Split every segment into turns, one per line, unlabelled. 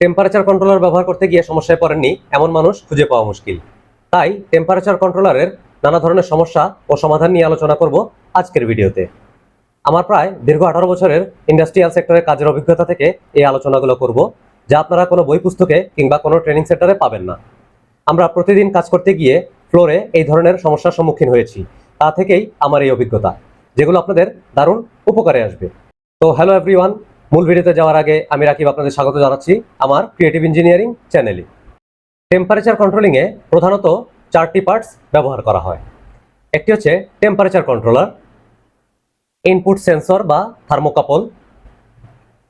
Temperature controller ব্যবহার করতে গিয়ে সমস্যায় পড়েননি এমন মানুষ খুঁজে পাওয়া মুশকিল। তাই টেম্পারেচার কন্ট্রোলারের নানা ধরনের সমস্যা ও সমাধান নিয়ে আলোচনা করব আজকের ভিডিওতে। আমার প্রায় দীর্ঘ আঠারো বছরের ইন্ডাস্ট্রিয়াল সেক্টরের কাজের অভিজ্ঞতা থেকে এই আলোচনাগুলো করব, যা আপনারা কোনো বই পুস্তকে কিংবা কোনো ট্রেনিং সেন্টারে পাবেন না। আমরা প্রতিদিন কাজ করতে গিয়ে ফ্লোরে এই ধরনের সমস্যার সম্মুখীন হয়েছি, তা থেকেই আমার এই অভিজ্ঞতা, যেগুলো আপনাদের দারুণ উপকারে আসবে। তো হ্যালো এভরিওয়ান মূল ভিডিওতে যাওয়ার আগে আমি রাকিব আপনাদের স্বাগত জানাচ্ছি আমার ক্রিয়েটিভ ইঞ্জিনিয়ারিং চ্যানেলে টেম্পারেচার কন্ট্রোলিংয়ে প্রধানত চারটি পার্টস ব্যবহার করা হয়। একটি হচ্ছে টেম্পারেচার কন্ট্রোলার ইনপুট সেন্সর বা থার্মোকাপল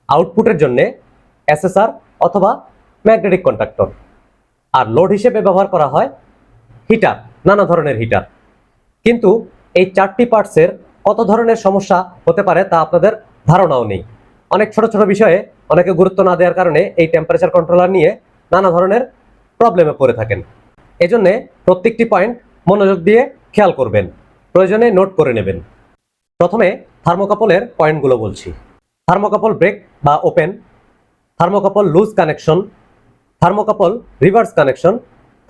আউটপুটের জন্য এসএসআর অথবা ম্যাগনেটিক কন্ট্রাক্টর আর লোড হিসেবে ব্যবহার করা হয় হিটার নানা ধরনের হিটার কিন্তু এই চারটি পার্টসের কত ধরনের সমস্যা হতে পারে তা আপনাদের ধারণাও নেই। অনেক ছোট ছোট বিষয়ে অনেকে গুরুত্ব না দেওয়ার কারণে এই টেম্পারেচার কন্ট্রোলার নিয়ে নানা ধরনের প্রবলেমে পড়ে থাকেন। এজন্যে প্রত্যেকটি পয়েন্ট মনোযোগ দিয়ে খেয়াল করবেন, প্রয়োজনে নোট করে নেবেন। প্রথমে থার্মোকাপলের পয়েন্টগুলো বলছি। থার্মোকাপল ব্রেক বা open thermocouple loose connection thermocouple reverse connection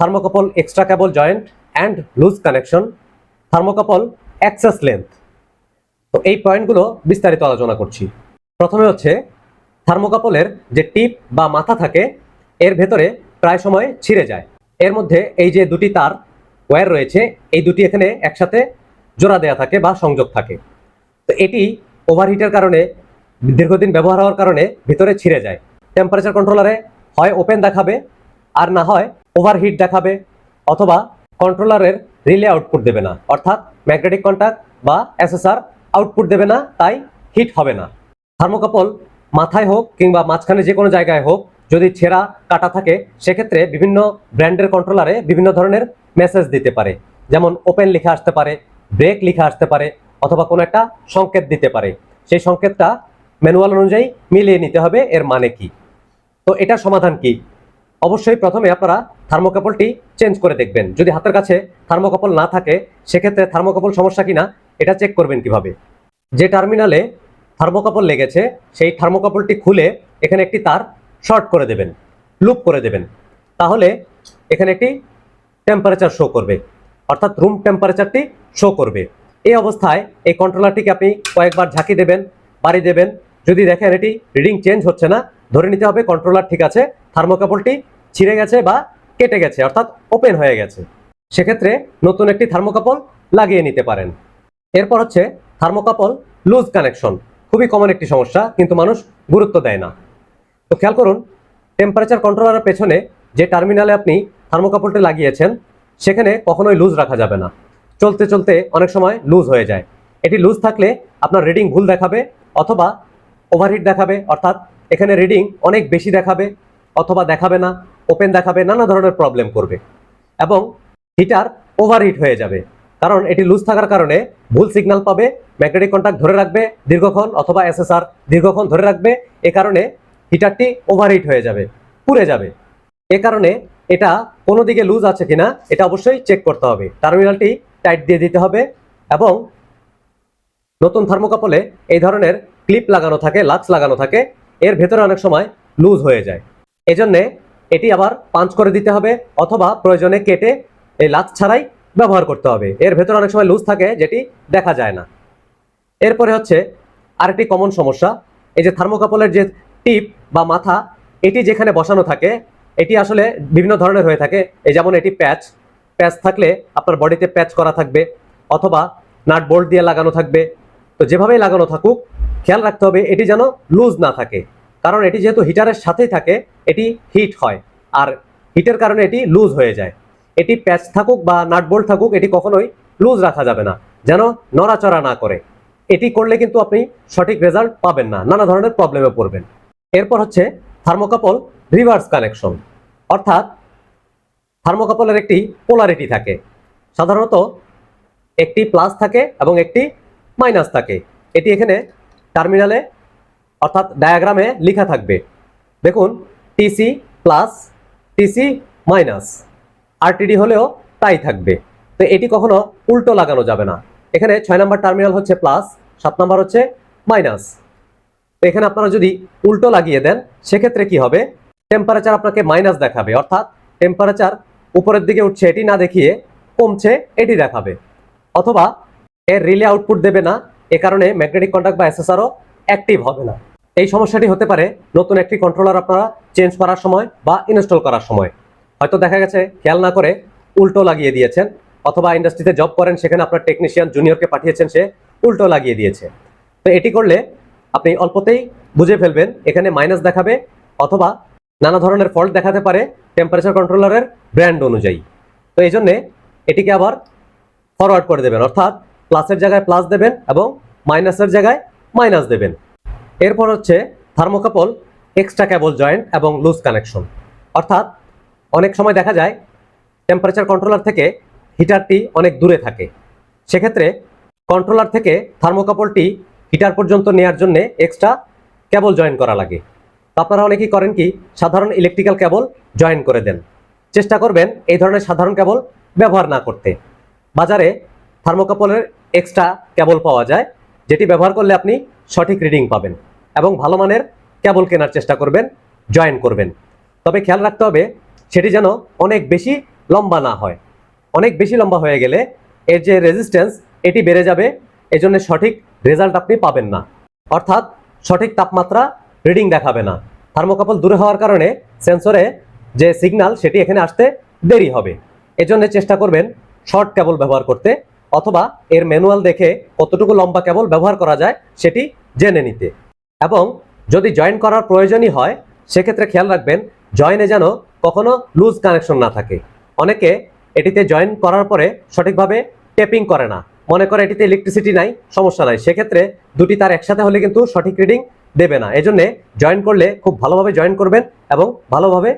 thermocouple extra cable joint and loose connection thermocouple access length তো এই পয়েন্টগুলো বিস্তারিত আলোচনা করছি। প্রথমে হচ্ছে থার্মোকাপলের যে টিপ বা মাথা থাকে, এর ভেতরে প্রায় সময় ছিঁড়ে যায়। এর মধ্যে এই যে দুটি তার ওয়্যার রয়েছে, এই দুটি এখানে একসাথে জোড়া দেয়া থাকে বা সংযোগ থাকে। তো এটি ওভারহিটের কারণে, দীর্ঘদিন ব্যবহার হওয়ার কারণে ভিতরে ছিঁড়ে যায়। টেম্পারেচার কন্ট্রোলারে হয় ওপেন দেখাবে, আর না হয় ওভারহিট দেখাবে, অথবা কন্ট্রোলারের রিলে আউটপুট দেবে না। অর্থাৎ ম্যাগনেটিক কন্ট্যাক্ট বা এসএসআর আউটপুট দেবে না, তাই হিট হবে না। থার্মোকাপল মাথায় হোক কিংবা মাঝখানে যে কোনো জায়গায় হোক, যদি ছেঁড়া কাটা থাকে, সেক্ষেত্রে বিভিন্ন ব্র্যান্ডের কন্ট্রোলারে বিভিন্ন ধরনের মেসেজ দিতে পারে। যেমন ওপেন লিখে আসতে পারে ব্রেক লিখে আসতে পারে, অথবা কোনো একটা সংকেত দিতে পারে। সেই সংকেতটা ম্যানুয়াল অনুযায়ী মিলিয়ে নিতে হবে, এর মানে কি? তো এটা সমাধান কি? অবশ্যই প্রথমে আপনারা থার্মোকাপলটি চেঞ্জ করে দেখবেন। যদি হাতের কাছে থার্মোকাপল না থাকে, সেক্ষেত্রে থার্মোকাপল সমস্যা কিনা, এটা চেক করবেন কীভাবে। যে টার্মিনালে থার্মোকাপল লেগেছে, সেই থার্মোকাপলটি খুলে এখানে একটি তার শর্ট করে দেবেন, লুপ করে দেবেন। তাহলে এখানে একটি টেম্পারেচার শো করবে, অর্থাৎ রুম টেম্পারেচারটি শো করবে। এই অবস্থায় এই কন্ট্রোলারটিকে আপনি কয়েকবার ঝাঁকি দেবেন, বাড়ি দেবেন। যদি দেখেন এটি রিডিং চেঞ্জ হচ্ছে না, ধরে নিতে হবে কন্ট্রোলার ঠিক আছে, থার্মোকাপলটি ছিঁড়ে গেছে বা কেটে গেছে, অর্থাৎ ওপেন হয়ে গেছে। সেক্ষেত্রে নতুন একটি থার্মোকাপল লাগিয়ে নিতে পারেন। এরপর হচ্ছে থার্মোকাপল লুজ কানেকশন খুবই কমন একটি সমস্যা, কিন্তু মানুষ গুরুত্ব দেয় না। তো খেয়াল করুন টেম্পারেচার কন্ট্রোলারের পেছনে যে টার্মিনালে আপনি থার্মোকাপলটি লাগিয়েছেন, সেখানে কখনোই লুজ রাখা যাবে না। চলতে চলতে অনেক সময় লুজ হয়ে যায়। এটি লুজ থাকলে আপনার রিডিং ভুল দেখাবে অথবা ওভারহিট দেখাবে, অর্থাৎ এখানে রিডিং অনেক বেশি দেখাবে অথবা দেখাবে না ওপেন দেখাবে, নানা ধরনের প্রবলেম করবে। এবং হিটার ওভারহিট হয়ে যাবে। কারণ এটি লুজ থাকার কারণে ভুল সিগন্যাল পাবে ম্যাগনেটিক কন্ট্যাক্ট ধরে রাখবে, দীর্ঘক্ষণ অথবা এসএসআর দীর্ঘক্ষণ ধরে রাখবে, এ কারণে হিটারটি ওভারহিট হয়ে যাবে, পুড়ে যাবে। এ কারণে এটা কোনো দিকে লুজ আছে কিনা, এটা অবশ্যই চেক করতে হবে। টার্মিনালটি টাইট দিয়ে দিতে হবে এবং নতুন থার্মোকাপলে এই ধরনের ক্লিপ লাগানো থাকে লাক্স লাগানো থাকে, এর ভেতরে অনেক সময় লুজ হয়ে যায়। এজন্যে এটি আবার পাঞ্চ করে দিতে হবে অথবা প্রয়োজনে কেটে এই লাক্স ছাড়াই ব্যবহার করতে হবে। এর ভেতরে অনেক সময় লুজ থাকে, যেটি দেখা যায় না। এরপরে হচ্ছে আরেকটি কমন সমস্যা, এই যে থার্মোকাপলের যে টিপ বা মাথা, এটি যেখানে বসানো থাকে, এটি আসলে বিভিন্ন ধরনের হয়ে থাকে। এই যেমন এটি প্যাচ প্যাচ থাকলে আপনার বডিতে প্যাচ করা থাকবে, অথবা নাট বোল্ট দিয়ে লাগানো থাকবে। তো যেভাবেই লাগানো থাকুক, খেয়াল রাখতে হবে এটি যেন লুজ না থাকে। কারণ এটি যেহেতু হিটারের সাথেই থাকে, এটি হিট হয়, আর হিটের কারণে এটি লুজ হয়ে যায়। এটি প্যাচ থাকুক বা নাট বোল্ট থাকুক, এটি কখনোই লুজ রাখা যাবে না, যেন নড়াচড়া না করে। এটি করলে কিন্তু আপনি সঠিক রেজাল্ট পাবেন না। নানা ধরনের প্রবলেমে পড়বেন। এরপর হচ্ছে থার্মোকাপল রিভার্স কানেকশন অর্থাৎ থার্মোকাপলের একটি পোলারিটি থাকে। সাধারণত একটি প্লাস থাকে এবং একটি মাইনাস থাকে। এটি এখানে টার্মিনালে অর্থাৎ ডায়াগ্রামে লেখা থাকবে। দেখুন TC plus TC minus RTD হলেও তাই থাকবে। তো এটি কখনো উল্টো লাগানো যাবে না। এখানে ছয় নাম্বার টার্মিনাল হচ্ছে প্লাস, সাত নাম্বার হচ্ছে মাইনাস। তো এখানে আপনারা যদি উল্টো লাগিয়ে দেন, সেক্ষেত্রে কি হবে? টেম্পারেচার আপনাকে মাইনাস দেখাবে, অর্থাৎ টেম্পারেচার উপরের দিকে উঠছে এটি না দেখিয়ে কমছে এটি দেখাবে। অথবা এর রিলে আউটপুট দেবে না, এ কারণে ম্যাগনেটিক কন্ট্যাক্ট বা এসএসআরও অ্যাক্টিভ হবে না। এই সমস্যাটি হতে পারে নতুন একটি কন্ট্রোলার আপনারা চেঞ্জ করার সময় বা ইনস্টল করার সময়। হয়তো দেখা গেছে, খেয়াল না করে উল্টো লাগিয়ে দিয়েছেন। অথবা ইন্ডাস্ট্রিতে জব করেন, সেখানে আপনার টেকনিশিয়ান জুনিয়রকে পাঠিয়েছেন, সে উল্টো লাগিয়ে দিয়েছে। তো এটি করলে আপনি অল্পতেই বুঝে ফেলবেন, এখানে মাইনাস দেখাবে অথবা নানা ধরনের ফল্ট দেখাতে পারে টেম্পারেচার কন্ট্রোলারের ব্র্যান্ড অনুযায়ী। তো এই জন্যে এটিকে আবার ফরওয়ার্ড করে দেবেন, অর্থাৎ প্লাসের জায়গায় প্লাস দেবেন এবং মাইনাসের জায়গায় মাইনাস দেবেন। এরপর হচ্ছে থার্মোকাপল এক্সট্রা ক্যাবল জয়েন্ট এবং লুজ কানেকশন অর্থাৎ অনেক সময় দেখা যায় টেম্পারেচার কন্ট্রোলার থেকে হিটারটি অনেক দূরে থাকে। সেক্ষেত্রে কন্ট্রোলার থেকে থার্মোকাপলটি হিটার পর্যন্ত নেওয়ার জন্য এক্সট্রা কেবল জয়েন করা লাগে। আপনারা অনেকেই করেন কি, সাধারণ ইলেকট্রিক্যাল কেবল জয়েন করে দেন। চেষ্টা করবেন এই ধরনের সাধারণ কেবল ব্যবহার না করতে। বাজারে থার্মোকাপলের এক্সট্রা কেবল পাওয়া যায়, যেটি ব্যবহার করলে আপনি সঠিক রিডিং পাবেন এবং ভালো মানের কেবল কেনার চেষ্টা করবেন জয়েন করবেন। তবে খেয়াল রাখতে হবে, সেটি যেন অনেক বেশি লম্বা না হয়। অনেক বেশি লম্বা হয়ে গেলে এর যে রেজিস্ট্যান্স এটি বেড়ে যাবে। এজন্য সঠিক রেজাল্ট আপনি পাবেন না। অর্থাৎ সঠিক তাপমাত্রা রিডিং দেখাবে না। থার্মোকাপল দূরে হওয়ার কারণে সেন্সরে যে সিগন্যাল সেটি এখানে আসতে দেরি হবে। এজন্য চেষ্টা করবেন শর্ট কেবল ব্যবহার করতে, অথবা এর ম্যানুয়াল দেখে কতটুকু লম্বা কেবল ব্যবহার করা যায়, সেটি জেনে নিতে। এবং যদি জয়েন করার প্রয়োজনই হয়, সেক্ষেত্রে খেয়াল রাখবেন জয়েনে যেন কখনো লুজ কানেকশন না থাকে। অনেকে এটিতে জয়েন করার পরে সঠিকভাবে টেপিং করে না। মনে করে এটিতে ইলেকট্রিসিটি নাই, সমস্যা নাই। সেক্ষেত্রে দুটি তার একসাথে হলে কিন্তু সঠিক রিডিং দেবে না। এজন্য জয়েন করলে খুব ভালোভাবে জয়েন করবেন এবং ভালোভাবে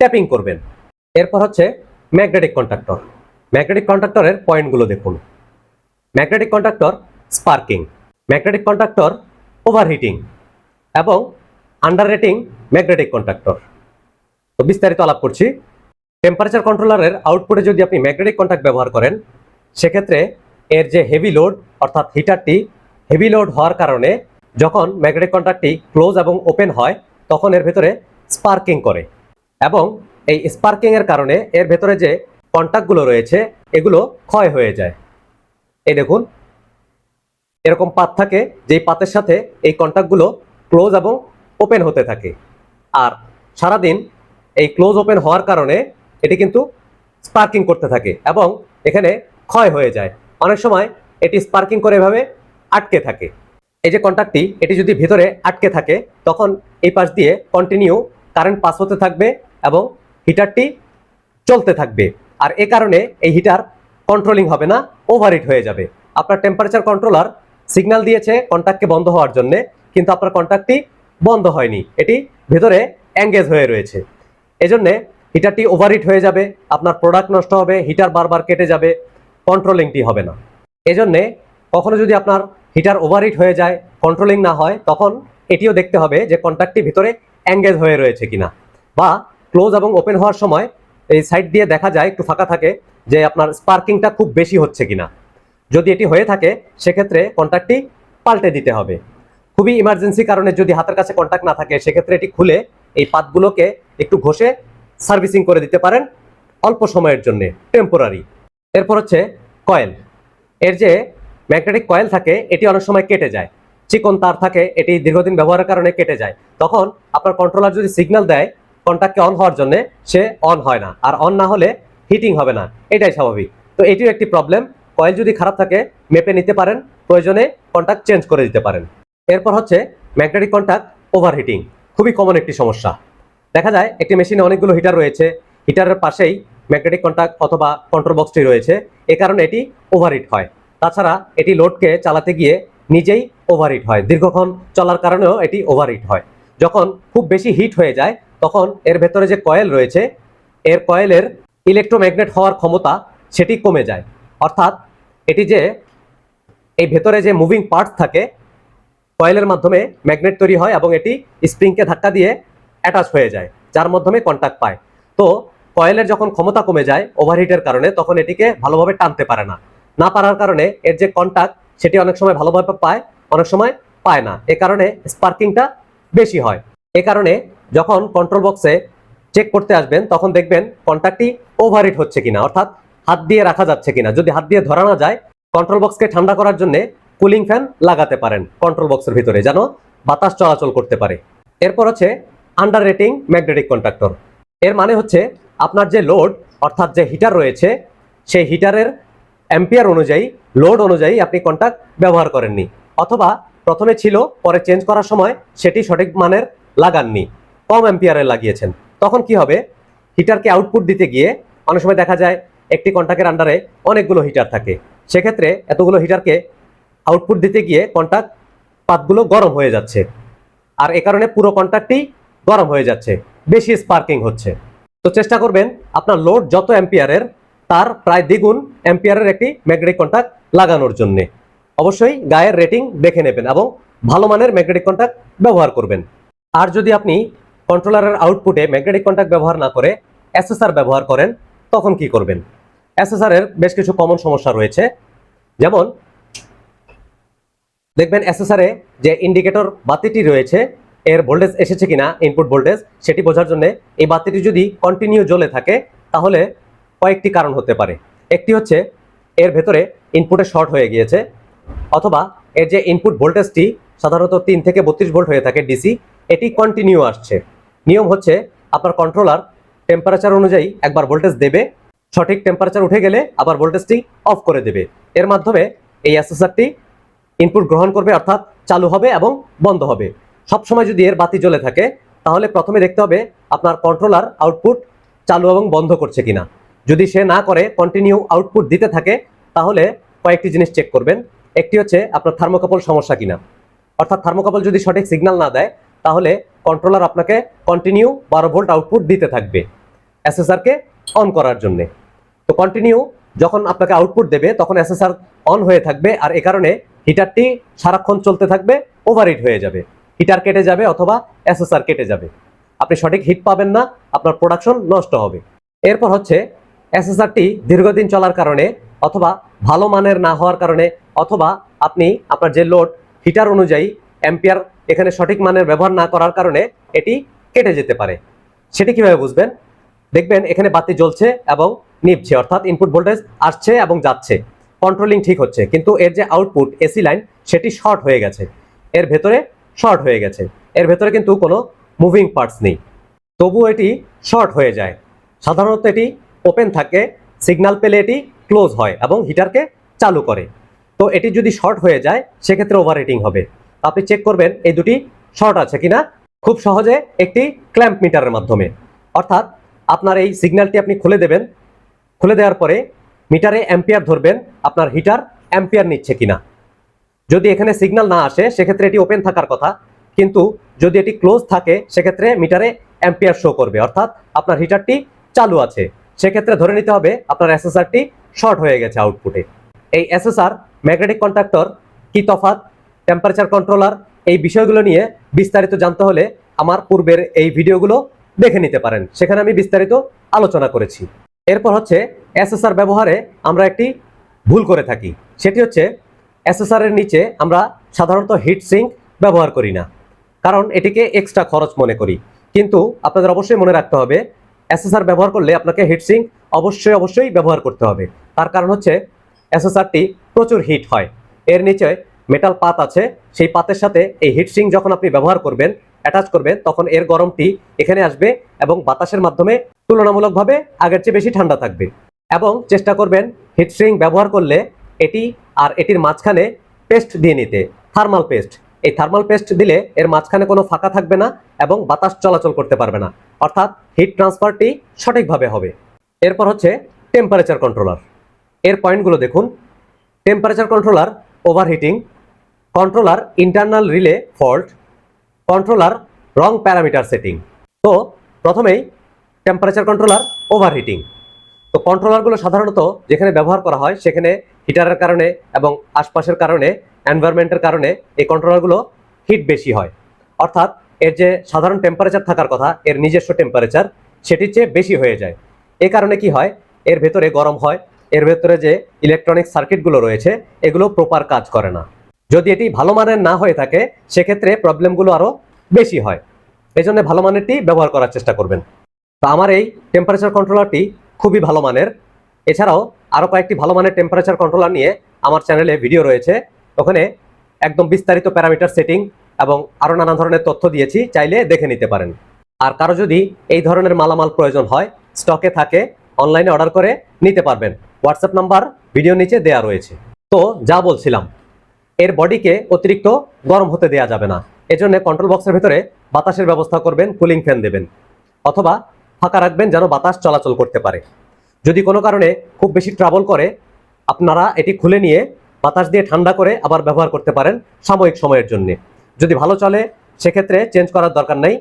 ট্যাপিং করবেন। এরপর হচ্ছে ম্যাগনেটিক কন্ট্রাক্টর ম্যাগনেটিক কন্ট্রাক্টরের পয়েন্টগুলো দেখুন। Magnetic contractor sparking magnetic contractor overheating এবং আন্ডার রেটিং ম্যাগনেটিক কন্ট্রাক্টর তো বিস্তারিত আলাপ করছি। টেম্পারেচার কন্ট্রোলারের আউটপুটে যদি আপনি ম্যাগনেটিক কন্ট্যাক্ট ব্যবহার করেন, সেক্ষেত্রে এর যে হেভি লোড অর্থাৎ হিটারটি হেভি লোড হওয়ার কারণে যখন ম্যাগনেটিক কন্ট্যাক্টটি ক্লোজ এবং ওপেন হয়, তখন এর ভেতরে স্পার্কিং করে। এবং এই স্পার্কিংয়ের কারণে এর ভেতরে যে কন্ট্যাক্টগুলো রয়েছে, এগুলো ক্ষয় হয়ে যায়। এই দেখুন, এরকম পাত থাকে, যেই পাতের সাথে এই কন্ট্যাক্টগুলো ক্লোজ এবং ওপেন হতে থাকে। আর সারাদিন এই ক্লোজ ওপেন হওয়ার কারণে এটি কিন্তু স্পার্কিং করতে থাকে এবং এখানে ক্ষয় হয়ে যায়। অনেক সময় এটি স্পার্কিং করে এভাবে আটকে থাকে। এই যে কন্ট্যাক্টটি এটি যদি ভিতরে আটকে থাকে, তখন এই পাশ দিয়ে কন্টিনিউ কারেন্ট পাস হতে থাকবে এবং হিটারটি চলতে থাকবে। আর এ কারণে এই হিটার কন্ট্রোলিং হবে না ওভারহিট হয়ে যাবে। আপনার টেম্পারেচার কন্ট্রোলার সিগন্যাল দিয়েছে কন্ট্যাক্টকে বন্ধ হওয়ার জন্য, কিন্তু আপনার কন্ট্যাক্টটি বন্ধ হয়নি। এটি ভেতরে এঙ্গেজ হয়ে রয়েছে। এজন্যে হিটারটি ওভারহিট হয়ে যাবে, আপনার প্রোডাক্ট নষ্ট হবে, হিটার বারবার কেটে যাবে কন্ট্রোলিংটি হবে না। এজন্যে কখনো যদি আপনার হিটার ওভারহিট হয়ে যায় কন্ট্রোলিং না হয়, তখন এটিও দেখতে হবে যে কন্ট্যাক্টটি ভিতরে এঙ্গেজ হয়ে রয়েছে কিনা। বা ক্লোজ এবং ওপেন হওয়ার সময় এই সাইড দিয়ে দেখা যায়, একটু ফাঁকা থাকে যে আপনার স্পার্কিংটা খুব বেশি হচ্ছে কিনা। যদি এটি হয়ে থাকে, সেক্ষেত্রে কন্ট্যাক্টটি পাল্টে দিতে হবে। খুবই ইমার্জেন্সি কারণে যদি হাতের কাছে কন্ট্যাক্ট না থাকে, সেক্ষেত্রে এটি খুলে এই পাতগুলোকে একটু ঘষে সার্ভিসিং করে দিতে পারেন অল্প সময়ের জন্য টেম্পোরারি এরপর হচ্ছে কয়েল এর যে ম্যাগনেটিক কয়েল থাকে, এটি অনেক সময় কেটে যায়। চিকন তার থাকে, এটি দীর্ঘদিন ব্যবহারের কারণে কেটে যায়। তখন আপনার কন্ট্রোলার যদি সিগন্যাল দেয় কন্ট্যাক্টকে অন হওয়ার জন্য, সে অন হয় না। আর অন না হলে হিটিং হবে না। এটাই স্বাভাবিক। তো এটিও একটি প্রবলেম কয়েল যদি খারাপ থাকে, মেপে নিতে পারেন। প্রয়োজনে কন্ট্যাক্ট চেঞ্জ করে দিতে পারেন। এরপর হচ্ছে ম্যাগনেটিক কন্ট্যাক্ট ওভারহিটিং খুবই কমন একটি সমস্যা। দেখা যায় একটি মেশিনে অনেকগুলো হিটার রয়েছে। হিটারের পাশেই ম্যাগনেটিক কন্ট্যাক্ট অথবা কন্ট্রোল বক্সটি রয়েছে। এ কারণে এটি ওভারহিট হয়। তাছাড়া এটি লোডকে চালাতে গিয়ে নিজেই ওভারহিট হয়। দীর্ঘক্ষণ চলার কারণেও এটি ওভারহিট হয়। যখন খুব বেশি হিট হয়ে যায়, তখন এর ভেতরে যে কয়েল রয়েছে, এর কয়েলের ইলেকট্রোম্যাগনেট হওয়ার ক্ষমতা সেটি কমে যায়। অর্থাৎ এটি যে এই ভেতরে যে মুভিং পার্টস থাকে কয়েলের মাধ্যমে ম্যাগনেট তৈরি হয় এবং এটি স্প্রিংকে ধাক্কা দিয়ে অ্যাটাচ হয়ে যায়, যার মাধ্যমে কন্ট্যাক্ট পায়। তো কয়েলের যখন ক্ষমতা কমে যায় ওভারহিটের কারণে, তখন এটিকে ভালোভাবে টানতে পারে না। না পারার কারণে এর যে কন্ট্যাক্ট সেটি অনেক সময় ভালোভাবে পায়, অনেক সময় পায় না। এ কারণে স্পার্কিংটা বেশি হয়। এ কারণে যখন কন্ট্রোল বক্সে চেক করতে আসবেন, তখন দেখবেন কন্ট্যাক্টটি ওভারহিট হচ্ছে কিনা, অর্থাৎ হাত দিয়ে রাখা যাচ্ছে কিনা। যদি হাত দিয়ে ধরা না যায় কন্ট্রোল বক্সকে ঠান্ডা করার জন্য কুলিং ফ্যান লাগাতে পারেন কন্ট্রোল বক্সের ভিতরে, যেন বাতাস চলাচল করতে পারে। এরপর হচ্ছে আন্ডার রেটিং ম্যাগনেটিক কন্ট্রাক্টর এর মানে হচ্ছে আপনার যে লোড অর্থাৎ যে হিটার রয়েছে, সেই হিটারের অ্যাম্পিয়ার অনুযায়ী লোড অনুযায়ী আপনি কন্ট্যাক্ট ব্যবহার করেননি। অথবা প্রথমে ছিল, পরে চেঞ্জ করার সময় সেটি সঠিক মানের লাগাননি, কম অ্যাম্পিয়ারের লাগিয়েছেন। তখন কি হবে? হিটারকে আউটপুট দিতে গিয়ে অনেক সময় দেখা যায়, একটি কন্ট্যাক্টের আন্ডারে অনেকগুলো হিটার থাকে। সেক্ষেত্রে এতগুলো হিটারকে আউটপুট দিতে গিয়ে কন্ট্যাক্ট পাতগুলো গরম হয়ে যাচ্ছে। আর এ কারণে পুরো কন্ট্যাক্টটি গরম হয়ে যাচ্ছে, বেশি স্পার্কিং হচ্ছে। তো চেষ্টা করবেন আপনার লোড যত অ্যাম্পিয়ারের, তার প্রায় দ্বিগুণ অ্যাম্পিয়ারের একটি ম্যাগনেটিক কন্ট্যাক্ট লাগানোর জন্য। অবশ্যই গায়ের রেটিং দেখে নেবেন এবং ভালো মানের ম্যাগনেটিক কন্ট্যাক্ট ব্যবহার করবেন। আর যদি আপনি কন্ট্রোলারের আউটপুটে ম্যাগনেটিক কন্ট্যাক্ট ব্যবহার না করে এসএসআর ব্যবহার করেন, তখন কি করবেন? এসএসআর এর বেশ কিছু কমন সমস্যা রয়েছে। যেমন, দেখবেন এসএসআর যে ইন্ডিকেটর বাতিটি রয়েছে এর ভোল্টেজ এসেছে কিনা ইনপুট ভোল্টেজ সেটি বোঝার জন্য এই বাতিটি যদি কন্টিনিউ জ্বলে থাকে, তাহলে কয়েকটি কারণ হতে পারে। একটি হচ্ছে, এর ভেতরে ইনপুটে শর্ট হয়ে গিয়েছে, অথবা এর যে ইনপুট ভোল্টেজটি সাধারণত তিন থেকে বত্রিশ ভোল্ট হয়ে থাকে ডিসি এটি কন্টিনিউ আসছে। নিয়ম হচ্ছে, আপনার কন্ট্রোলার টেম্পারেচার অনুযায়ী একবার ভোল্টেজ দেবে, সঠিক টেম্পারেচার উঠে গেলে আবার ভোল্টেজটি অফ করে দেবে। এর মাধ্যমে এই অ্যাসেসারটি ইনপুট গ্রহণ করবে, অর্থাৎ চালু হবে এবং বন্ধ হবে। সবসময় যদি এর বাতি জ্বলে থাকে, তাহলে প্রথমে দেখতে হবে আপনার কন্ট্রোলার আউটপুট চালু এবং বন্ধ করছে কিনা। যদি সে না করে কন্টিনিউ আউটপুট দিতে থাকে, তাহলে কয়েকটি জিনিস চেক করবেন। একটি হচ্ছে আপনার থার্মোকাপল সমস্যা কিনা। অর্থাৎ থার্মোকাপল যদি সঠিক সিগন্যাল না দেয়, তাহলে কন্ট্রোলার আপনাকে কন্টিনিউ বারো ভোল্ট আউটপুট দিতে থাকবে এসএসআরকে অন করার জন্য। তো কন্টিনিউ যখন আপনাকে আউটপুট দেবে, তখন এসএসআর অন হয়ে থাকবে, আর এ কারণে হিটারটি সারাক্ষণ চলতে থাকবে ওভারহিট হয়ে যাবে। হিটার কেটে যাবে অথবা এসএসআর কেটে যাবে। আপনি সঠিক হিট পাবেন না, আপনার প্রোডাকশন নষ্ট হবে। এরপর হচ্ছে এসএসআরটি দীর্ঘদিন চলার কারণে অথবা ভালো মানের না হওয়ার কারণে অথবা আপনি আপনার যে লোড হিটার অনুযায়ী অ্যাম্পিয়ার এখানে সঠিক মানের ব্যবহার না করার কারণে এটি কেটে যেতে পারে। সেটি কীভাবে বুঝবেন? দেখবেন এখানে বাতি জ্বলছে এবং নিভছে, অর্থাৎ ইনপুট ভোল্টেজ আসছে এবং যাচ্ছে। কন্ট্রোলিং ঠিক হচ্ছে, কিন্তু এর যে আউটপুট এসি লাইন সেটি শর্ট হয়ে গেছে। এর ভেতরে শর্ট হয়ে গেছে। এর ভেতরে কিন্তু কোনো মুভিং পার্টস নেই। তবু এটি শর্ট হয়ে যায়। সাধারণত এটি ওপেন থাকে সিগন্যাল পেলে এটি ক্লোজ হয় এবং হিটারকে চালু করে। তো এটি যদি শর্ট হয়ে যায়, সেক্ষেত্রে ওভার রেটিং হবে আপনি চেক করবেন এই দুটি শর্ট আছে কিনা। খুব সহজে একটি ক্ল্যাম্প মিটারের মাধ্যমে। অর্থাৎ আপনার এই সিগন্যালটি আপনি খুলে দেবেন। খুলে দেওয়ার পরে মিটারে অ্যাম্পিয়ার ধরবেন, আপনার হিটার অ্যাম্পিয়ার নিচ্ছে কিনা। যদি এখানে সিগন্যাল না আসে, সেক্ষেত্রে এটি ওপেন থাকার কথা। কিন্তু যদি এটি ক্লোজ থাকে, সেক্ষেত্রে মিটারে অ্যাম্পিয়ার শো করবে। অর্থাৎ আপনার হিটারটি চালু আছে। সেক্ষেত্রে ধরে নিতে হবে, আপনার এসএসআরটি শর্ট হয়ে গেছে আউটপুটে এই এসএসআর ম্যাগনেটিক কন্ট্রাক্টর কি তফাৎ টেম্পারেচার কন্ট্রোলার এই বিষয়গুলো নিয়ে বিস্তারিত জানতে হলে আমার পূর্বের এই ভিডিওগুলো দেখে নিতে পারেন। সেখানে আমি বিস্তারিত আলোচনা করেছি। এরপর হচ্ছে এসএসআর ব্যবহারে আমরা একটি ভুল করে থাকি। সেটি হচ্ছে এর নিচে আমরা সাধারণত হিট সিঙ্ক ব্যবহার করি না, কারণ এটিকে এক্সট্রা খরচ মনে করি। কিন্তু আপনাদের অবশ্যই মনে রাখতে হবে এসএসআর ব্যবহার করলে আপনাকে হিট সিঙ্ক অবশ্যই অবশ্যই ব্যবহার করতে হবে। তার কারণ হচ্ছে এসএসআরটি প্রচুর হিট হয়। এর নিচে মেটাল পাত আছে, সেই পাতের সাথে এই হিট সিঙ্ক যখন আপনি ব্যবহার করবেন অ্যাটাচ করবেন, তখন এর গরমটি এখানে আসবে এবং বাতাসের মাধ্যমে তুলনামূলকভাবে আগের চেয়ে বেশি ঠান্ডা থাকবে। এবং চেষ্টা করবেন হিট সিঙ্ক ব্যবহার করলে এটি আর এটির মাঝখানে পেস্ট দিয়ে নিতে। থার্মাল পেস্ট এই থার্মাল পেস্ট দিলে এর মাঝখানে কোনো ফাঁকা থাকবে না এবং বাতাস চলাচল করতে পারবে না। অর্থাৎ হিট ট্রান্সফারটি সঠিকভাবে হবে। এরপর হচ্ছে টেম্পারেচার কন্ট্রোলার এর পয়েন্টগুলো দেখুন। Temperature controller overheating controller internal relay fault controller wrong parameter setting তো, প্রথমেই টেম্পারেচার কন্ট্রোলার ওভারহিটিং তো কন্ট্রোলারগুলো সাধারণত যেখানে ব্যবহার করা হয় সেখানে হিটারের কারণে এবং আশপাশের কারণে এনভায়রনমেন্টের কারণে এই কন্ট্রোলারগুলো হিট বেশি হয়। অর্থাৎ এর যে সাধারণ টেম্পারেচার থাকার কথা, এর নিজস্ব টেম্পারেচার সেটির চেয়ে বেশি হয়ে যায়। এ কারণে কি হয়? এর ভেতরে গরম হয়, এর ভেতরে যে ইলেকট্রনিক সার্কিটগুলো রয়েছে, এগুলো প্রপার কাজ করে না। যদি এটি ভালো মানের না হয়ে থাকে, সেক্ষেত্রে প্রবলেমগুলো আরও বেশি হয়। এই জন্য ভালো মানেরটি ব্যবহার করার চেষ্টা করবেন। তো আমার এই টেম্পারেচার কন্ট্রোলারটি খুবই ভালো মানের। এছাড়াও আরও কয়েকটি ভালো মানের টেম্পারেচার কন্ট্রোলার নিয়ে আমার চ্যানেলে ভিডিও রয়েছে। ওখানে একদম বিস্তারিত প্যারামিটার সেটিং এবং আরও নানা ধরনের তথ্য দিয়েছি, চাইলে দেখে নিতে পারেন। আর কারও যদি এই ধরনের মালামাল প্রয়োজন হয় স্টকে থাকে অনলাইনে অর্ডার করে নিতে পারবেন। হোয়াটসঅ্যাপ নাম্বার ভিডিও নিচে দেয়া রয়েছে। তো যা বলছিলাম, এর বডিকে অতিরিক্ত গরম হতে দেয়া যাবে না। এজন্য কন্ট্রোল বক্সের ভিতরে বাতাসের ব্যবস্থা করবেন কুলিং ফ্যান দেবেন। অথবা ফাঁকা রাখবেন যেন বাতাস চলাচল করতে পারে। যদি কোনো কারণে খুব বেশি ট্রাভেল করে, আপনারা এটি খুলে নিয়ে বাতাস দিয়ে ঠান্ডা করে আবার ব্যবহার করতে পারেন সাময়িক সময়ের জন্য। যদি ভালো চলে, সেক্ষেত্রে চেঞ্জ করার দরকার নেই।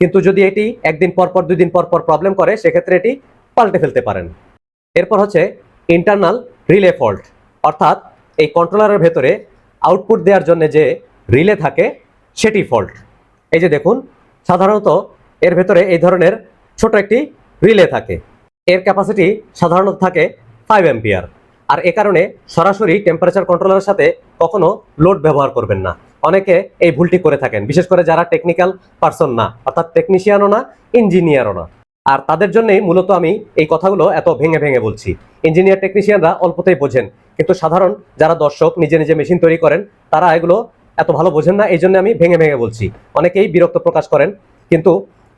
কিন্তু যদি এটি একদিন পর পর দুই দিন পর পর প্রবলেম করে, সেক্ষেত্রে এটি পাল্টে ফেলতে পারেন। এরপর হচ্ছে ইন্টারনাল রিলে ফল্ট অর্থাৎ এই কন্ট্রোলারের ভেতরে আউটপুট দেওয়ার জন্য যে রিলে থাকে, সেটি ফল্ট এই যে দেখুন, সাধারণত এর ভেতরে এই ধরনের ছোট একটি রিলে থাকে। এর ক্যাপাসিটি সাধারণত থাকে ফাইভ এম্পিয়ার আর এ কারণে সরাসরি টেম্পারেচার কন্ট্রোলারের সাথে কখনো লোড ব্যবহার করবেন না। অনেকে এই ভুলটি করে থাকেন। বিশেষ করে যারা টেকনিক্যাল পার্সন না, অর্থাৎ টেকনিশিয়ানও না ইঞ্জিনিয়ারও না। আর তাদের জন্যই মূলত আমি এই কথাগুলো এত ভেঙে ভেঙে বলছি। ইঞ্জিনিয়ার টেকনিশিয়ানরা অল্পতেই বোঝেন। কিন্তু সাধারণ যারা দর্শক, নিজে নিজে মেশিন তৈরি করেন, তারা এগুলো এত ভালো বোঝেন না এই জন্য আমি ভেঙে ভেঙে বলছি। অনেকেই বিরক্ত প্রকাশ করেন। কিন্তু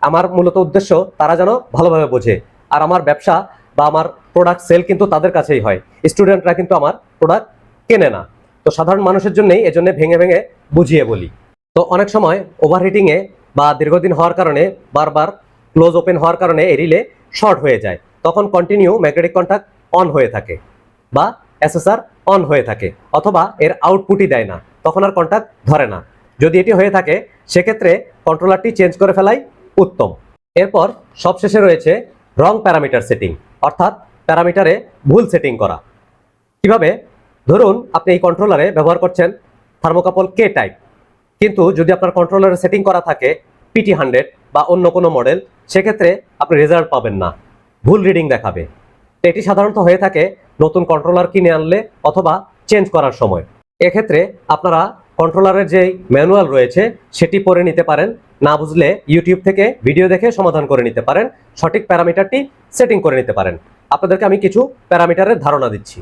আমার মূলত উদ্দেশ্য তারা যেন ভালোভাবে বোঝে। আর আমার ব্যবসা বা আমার প্রোডাক্ট সেল কিন্তু তাদের কাছেই হয়। স্টুডেন্টরা কিন্তু আমার প্রোডাক্ট কেনে না। তো সাধারণ মানুষের জন্যই এজন্য ভেঙে ভেঙে বুঝিয়ে বলি। তো অনেক সময় ওভারহিটিংয়ে বা দীর্ঘদিন হওয়ার কারণে বারবার ক্লোজ ওপেন হওয়ার কারণে এই রিলে শর্ট হয়ে যায়। তখন কন্টিনিউ ম্যাগনেটিক কন্ট্যাক্ট অন হয়ে থাকে বা এসএসআর অন হয়ে থাকে অথবা এর আউটপুটই দেয় না। তখন আর কন্ট্যাক্ট ধরে না। যদি এটি হয়ে থাকে, সেক্ষেত্রে কন্ট্রোলারটি চেঞ্জ করে ফেলাই উত্তম। এরপর সবশেষে রয়েছে রং প্যারামিটার সেটিং, অর্থাৎ প্যারামিটারে ভুল সেটিং করা। কীভাবে? ধরুন আপনি এই কন্ট্রোলারে ব্যবহার করছেন থার্মোকাপল কে টাইপ কিন্তু যদি আপনার কন্ট্রোলারে সেটিং করা থাকে পিটি হান্ড্রেড বা অন্য কোনো মডেল সেক্ষেত্রে আপনি রেজাল্ট পাবেন না। ভুল রিডিং দেখাবে। এটি সাধারণত হয়ে থাকে নতুন কন্ট্রোলার কিনে আনলে অথবা চেঞ্জ করার সময়। এক্ষেত্রে আপনারা কন্ট্রোলারের যে ম্যানুয়াল রয়েছে, সেটি পড়ে নিতে পারেন না বুঝলে ইউটিউব থেকে ভিডিও দেখে সমাধান করে নিতে পারেন। সঠিক প্যারামিটারটি সেটিং করে নিতে পারেন। আপনাদেরকে আমি কিছু প্যারামিটারের ধারণা দিচ্ছি।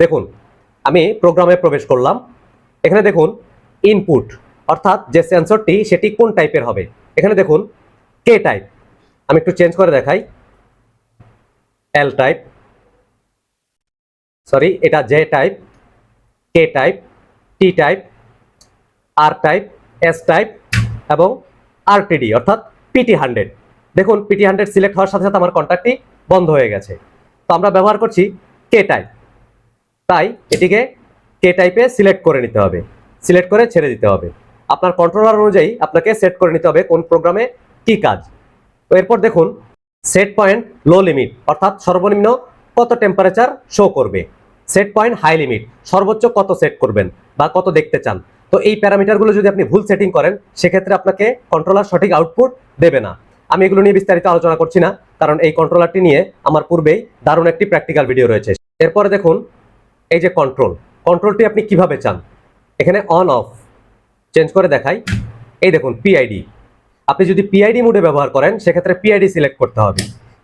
দেখুন, আমি প্রোগ্রামে প্রবেশ করলাম। এখানে দেখুন ইনপুট অর্থাৎ যে সেন্সরটি সেটি কোন টাইপের হবে? এখানে দেখুন কে টাইপ আমি একটু চেঞ্জ করে দেখাই। এল টাইপ সরি এটা J type K type T type R type S type এবং আরটিডি অর্থাৎ পিটি হান্ড্রেড দেখুন পিটি হান্ড্রেড সিলেক্ট হওয়ার সাথে সাথে আমার কন্ট্যাক্টটি বন্ধ হয়ে গেছে। তো আমরা ব্যবহার করছি কে টাইপ তাই এটিকে কে টাইপে সিলেক্ট করে নিতে হবে। সিলেক্ট করে ছেড়ে দিতে হবে। আপনার কন্ট্রোলার অনুযায়ী আপনাকে সেট করে নিতে হবে কোন প্রোগ্রামে কি কাজ। তো এরপর দেখুন সেট পয়েন্ট লো লিমিট অর্থাৎ সর্বনিম্ন কত টেম্পারেচার শো করবে। সেট পয়েন্ট হাই লিমিট সর্বোচ্চ কত সেট করবেন বা কত দেখতে চান। তো এই প্যারামিটারগুলো যদি আপনি ভুল সেটিং করেন, সেক্ষেত্রে আপনাকে কন্ট্রোলার সঠিক আউটপুট দেবে না। আমি এগুলো নিয়ে বিস্তারিত আলোচনা করছি না, কারণ এই কন্ট্রোলারটি নিয়ে আমার পূর্বেই দারুণ একটি প্র্যাকটিক্যাল ভিডিও রয়েছে। এরপরে দেখুন, এই যে কন্ট্রোল কন্ট্রোলটি আপনি কীভাবে চান? এখানে অন অফ চেঞ্জ করে দেখাই। এই দেখুন পিআইডি আপনি যদি পিআইডি মুডে ব্যবহার করেন, সেক্ষেত্রে পিআইডি সিলেক্ট করতে হবে।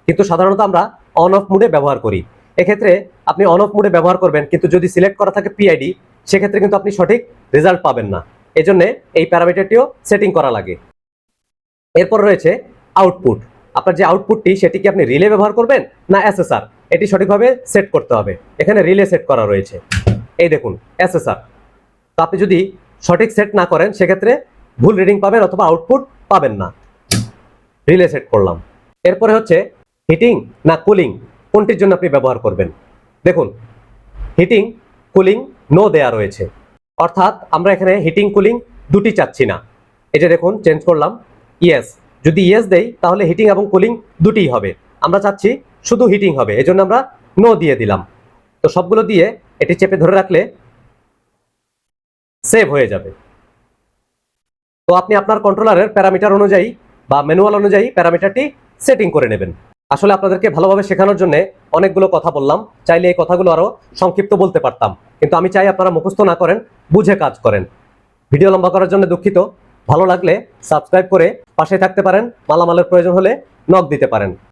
কিন্তু সাধারণত আমরা অন অফ মুডে ব্যবহার করি। এক্ষেত্রে আপনি অন অফ মুডে ব্যবহার করবেন, কিন্তু যদি সিলেক্ট করা থাকে পিআইডি সেক্ষেত্রে কিন্তু আপনি সঠিক রেজাল্ট পাবেন না। এজন্য এই প্যারামিটারটিও সেটিং করা লাগে। এরপর রয়েছে আউটপুট আপনার যে আউটপুটটি সেটি কি আপনি রিলে ব্যবহার করবেন না এসএসআর এটি সঠিকভাবে সেট করতে হবে। এখানে রিলে সেট করা রয়েছে। এই দেখুন এসএসআর তো আপনি যদি সঠিক সেট না করেন, সেক্ষেত্রে ভুল রিডিং পাবেন অথবা আউটপুট পাবেন না। রিলে সেট করলাম। এরপরে হচ্ছে হিটিং না কুলিং কোনটির জন্য আপনি ব্যবহার করবেন? দেখুন হিটিং কুলিং নো দেয়া রয়েছে। অর্থাৎ আমরা এখানে হিটিং কুলিং দুটি চাচ্ছি না। এটা দেখুন চেঞ্জ করলাম। ইয়েস যদি ইয়েস দেই, তাহলে হিটিং এবং কুলিং দুটিই হবে। আমরা চাচ্ছি শুধু হিটিং হবে, এজন্য আমরা নো দিয়ে দিলাম। তো সবগুলো দিয়ে এটি চেপে ধরে রাখলে সেভ হয়ে যাবে। তো আপনি আপনার কন্ট্রোলারের প্যারামিটার অনুযায়ী বা ম্যানুয়াল অনুযায়ী প্যারামিটারটি সেটিং করে নেবেন। আসলে আপনাদেরকে ভালোভাবে শেখানোর জন্য অনেকগুলো কথা বললাম, চাইলে এই কথাগুলো আরও সংক্ষিপ্ত বলতে পারতাম। কিন্তু আমি চাই আপনারা মুখস্থ না করেন, বুঝে কাজ করেন। ভিডিও লম্বা করার জন্য দুঃখিত। ভালো লাগলে সাবস্ক্রাইব করে পাশে থাকতে পারেন। মালামালের প্রয়োজন হলে নখ দিতে পারেন।